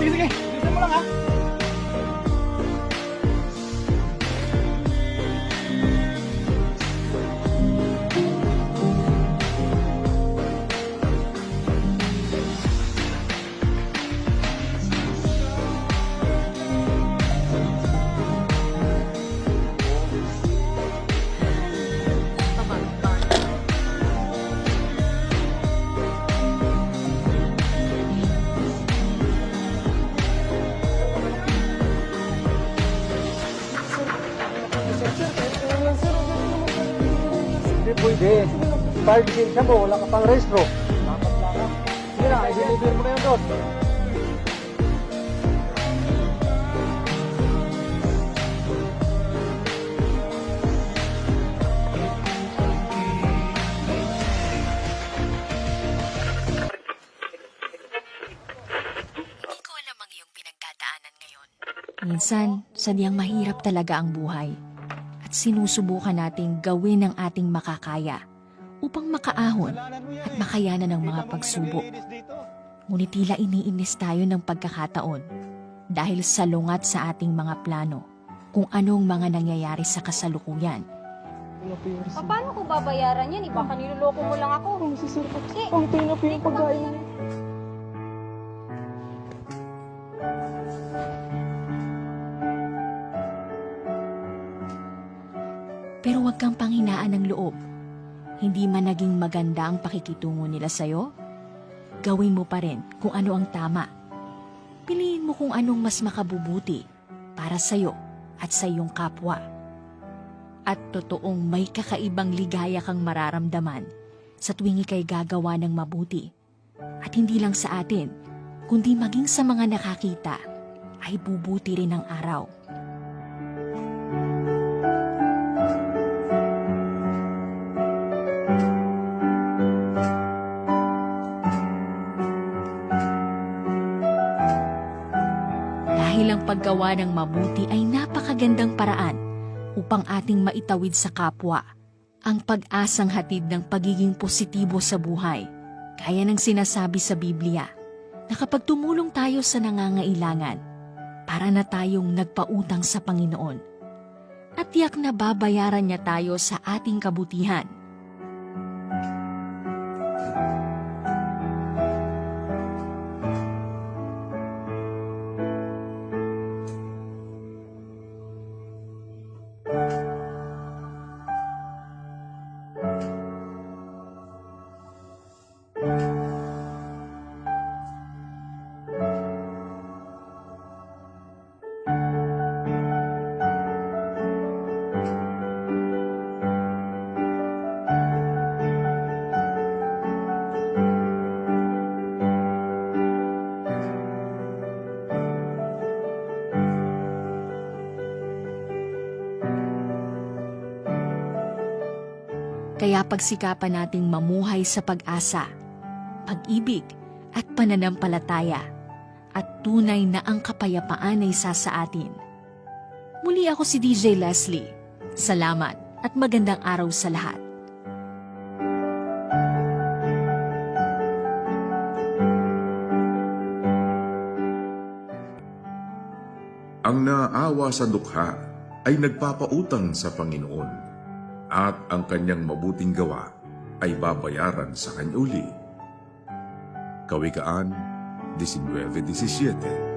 Sige, sige. Bilisan mo lang ha. Hindi pwede. Fire lisensya mo, wala ka pang restro. Sige na, i-deliver mo na yun doon. Minsan, sadyang mahirap talaga ang buhay. At sinusubukan nating gawin ang ating makakaya upang makaahon at makayanan ng mga pagsubok. Ngunit tila iniinis tayo ng pagkakataon dahil salungat sa ating mga plano kung anong mga nangyayari sa kasalukuyan. Paano ko babayaran yan? Iba kaniloloko mo lang ako. Ang sisirpat. Ang tina yung pagkain. Pero huwag kang panghinaan ng loob. Hindi man naging maganda ang pakikitungo nila sa'yo, gawin mo pa rin kung ano ang tama. Piliin mo kung anong mas makabubuti para sa'yo at sa iyong kapwa. At totoong may kakaibang ligaya kang mararamdaman sa tuwing ikay gagawa ng mabuti. At hindi lang sa atin, kundi maging sa mga nakakita, ay bubuti rin ang araw. Dahil ang paggawa ng mabuti ay napakagandang paraan upang ating maitawid sa kapwa ang pag-asang hatid ng pagiging positibo sa buhay. Kaya ng sinasabi sa Biblia na kapag tumulong tayo sa nangangailangan, para na tayong nagpautang sa Panginoon. At tiyak na babayaran niya tayo sa ating kabutihan. Kaya pagsikapan nating mamuhay sa pag-asa, pag-ibig at pananampalataya at tunay na ang kapayapaan ay isa sa atin. Muli ako si DJ Leslie. Salamat at magandang araw sa lahat. Ang naawa sa dukha ay nagpapautang sa Panginoon at ang kanyang mabuting gawa ay babayaran sa kanya uli. Kawikaan 19.17